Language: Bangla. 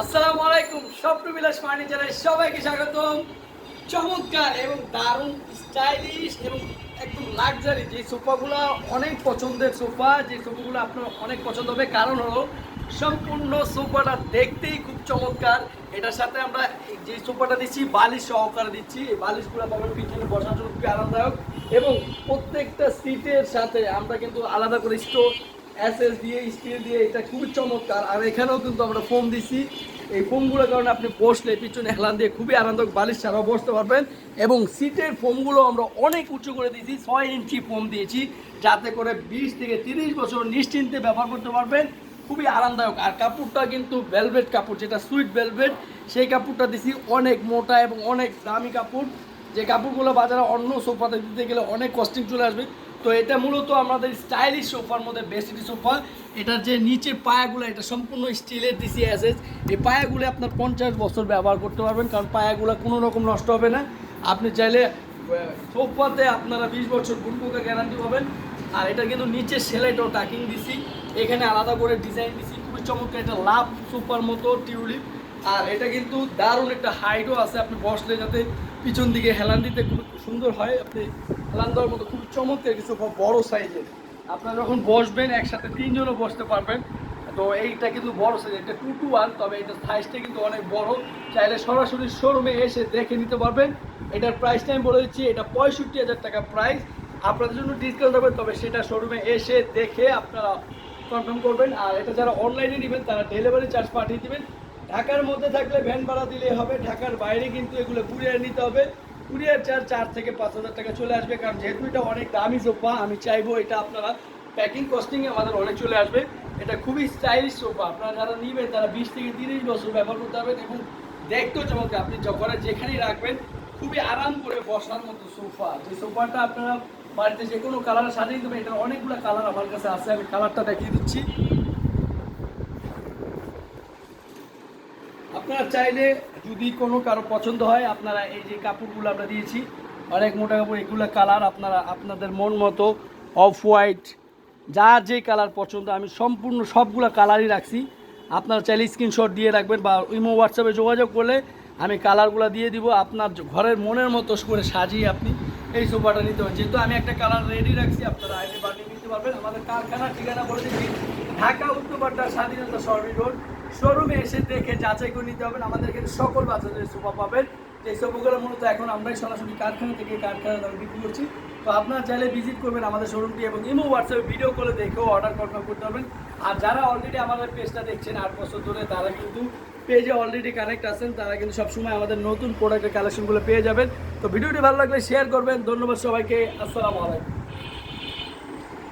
আসসালামু আলাইকুম স্বপ্ন বিলাস ফার্নিচারে সবাইকে স্বাগতম। চমৎকার এবং দারুণ স্টাইলিশ এবং একদম লাক্সারি যে সোফাগুলো অনেক পছন্দের সোফা, যে সোফাগুলো আপনার অনেক পছন্দ হবে। কারণ হলো, সম্পূর্ণ সোফাটা দেখতেই খুব চমৎকার। এটার সাথে আমরা যে সোফাটা দিচ্ছি, বালিশ সহকারে দিচ্ছি। এই বালিশগুলো পাবেন পিছনে বসার জন্য খুবই আরামদায়ক। এবং প্রত্যেকটা সিটের সাথে আমরা কিন্তু আলাদা করে স্টোর এসএস দিয়ে স্টিল দিয়ে, এটা খুবই চমৎকার। আর এখানেও কিন্তু আমরা ফোম দিছি এই ফোমগুলোর কারণে আপনি বসলে পিছনে হেলান দিয়ে খুবই আরামদায়ক বালিশ ছাড়াও বসতে পারবেন। এবং সিটের ফোমগুলো আমরা অনেক উঁচু করে দিয়েছি, ছয় ইঞ্চি ফোম দিয়েছি, যাতে করে বিশ থেকে তিরিশ বছর নিশ্চিন্তে ব্যবহার করতে পারবেন। খুবই আরামদায়ক। আর কাপড়টা কিন্তু ভেলভেট কাপড়, যেটা সুইট ভেলভেট সেই কাপড়টা দিছি অনেক মোটা এবং অনেক দামি কাপড়। যে কাপড়গুলো বাজারে অন্য সোফাতে দিতে গেলে অনেক কস্টিং চলে আসবে। তো এটা মূলত আমাদের স্টাইলিশ সোফার মধ্যে বেস্ট সোফা। এটার যে নিচের পায়াগুলো, এটা সম্পূর্ণ স্টিলের দিসি অ্যাসেস এই পায়াগুলো আপনার পঞ্চাশ বছর ব্যবহার করতে পারবেন, কারণ পায়াগুলো কোনো রকম নষ্ট হবে না। আপনি চাইলে সোফাতে আপনারা বিশ বছর গুনপোকা গ্যারান্টি পাবেন। আর এটা কিন্তু নিচে সেলাইটাও টাকিং দিছি এখানে আলাদা করে ডিজাইন দিছি খুবই চমৎকার এটা লাভ সোফার মতো টিউলিপ। আর এটা কিন্তু দারুণ একটা হাইটও আছে, আপনি বসলে যাতে পিছন দিকে হেলান দিতে খুব সুন্দর হয়। আপনি হেলান দেওয়ার মতো খুব চমৎকার কিছু খুব বড় সাইজের। আপনারা যখন বসবেন, একসাথে তিনজনও বসতে পারবেন। তো এইটা কিন্তু বড় সাইজ এটা টু টু ওয়ান তবে এটা সাইজটা কিন্তু অনেক বড়। চাইলে সরাসরি শোরুমে এসে দেখে নিতে পারবেন। এটার প্রাইসটা আমি বলে দিচ্ছি, এটা পঁয়ষট্টি হাজার টাকা প্রাইস আপনাদের জন্য ডিসকাউন্ট হবে, তবে সেটা শোরুমে এসে দেখে আপনারা কনফার্ম করবেন। আর এটা যারা অনলাইনে নেবেন, তারা ডেলিভারি চার্জ পাঠিয়ে দেবেন। ঢাকার মধ্যে থাকলে ভ্যান ভাড়া দিলেই হবে, ঢাকার বাইরে কিন্তু এগুলো কুরিয়ার নিতে হবে। কুরিয়ার চার্জ চার থেকে পাঁচ হাজার টাকা চলে আসবে, কারণ যেহেতু এটা অনেক দামি সোফা, আমি চাইব এটা আপনারা প্যাকিং কস্টিংয়ে আমাদের অনেক চলে আসবে। এটা খুবই স্টাইলিশ সোফা, আপনারা যারা নিবেন তারা বিশ থেকে তিরিশ বছর ব্যবহার করতে পারবেন এবং দেখতেও চমৎকার, আপনি যখন যেখানেই রাখবেন, খুবই আরাম করে বসার মতো সোফা। যে সোফাটা আপনারা বাড়িতে যে কোনো কালারে সাজিয়ে পারেন এটার অনেকগুলো কালার আমার কাছে আছে, আমি কালারটা দেখিয়ে দিচ্ছি। আপনারা চাইলে যদি কোনো কারও পছন্দ হয়, আপনারা এই যে কাপড়গুলো আমরা দিয়েছি, অনেক মোটা কাপড়, এগুলো কালার আপনারা, আপনাদের মন মতো অফ হোয়াইট যার যে কালার পছন্দ, আমি সম্পূর্ণ সবগুলো কালারই রাখছি। আপনারা চাইলে স্ক্রিনশট দিয়ে রাখবেন বা ইমো হোয়াটসঅ্যাপে যোগাযোগ করলে আমি কালারগুলো দিয়ে দিব। আপনার ঘরের মনের মতো করে সাজিয়ে আপনি এই সোফাটা নিতে পারেন যেহেতু আমি একটা কালার রেডি রাখছি, আপনারা আইডি বানিয়ে নিতে পারবেন। আমাদের কারখানার ঠিকানা বলে দিচ্ছি ঢাকা উত্তরপাড্ডা স্বাধীনতা সরবি রোড শোরুমে এসে দেখে যাচাই করে নিতে হবেন আমাদের এখানে সকল বাচ্চাদের সোফা পাবেন। যে সোফাগুলো মূলত এখন আমরাই সরাসরি কারখানা থেকে কারখানা দামে বিক্রি করছি। তো আপনারা চাইলে ভিজিট করবেন আমাদের শোরুমটি এবং ইমো হোয়াটসঅ্যাপে ভিডিও করে দেখেও অর্ডার কনফার্ম করতে পারবেন। আর যারা অলরেডি আমাদের পেজটা দেখছেন আট বছর ধরে, তারা কিন্তু পেজে অলরেডি কানেক্ট আছেন। তারা কিন্তু সবসময় আমাদের নতুন প্রোডাক্টের কালেকশনগুলো পেয়ে যাবেন। তো ভিডিওটি ভালো লাগলে শেয়ার করবেন। ধন্যবাদ সবাইকে। আসসালামু আলাইকুম।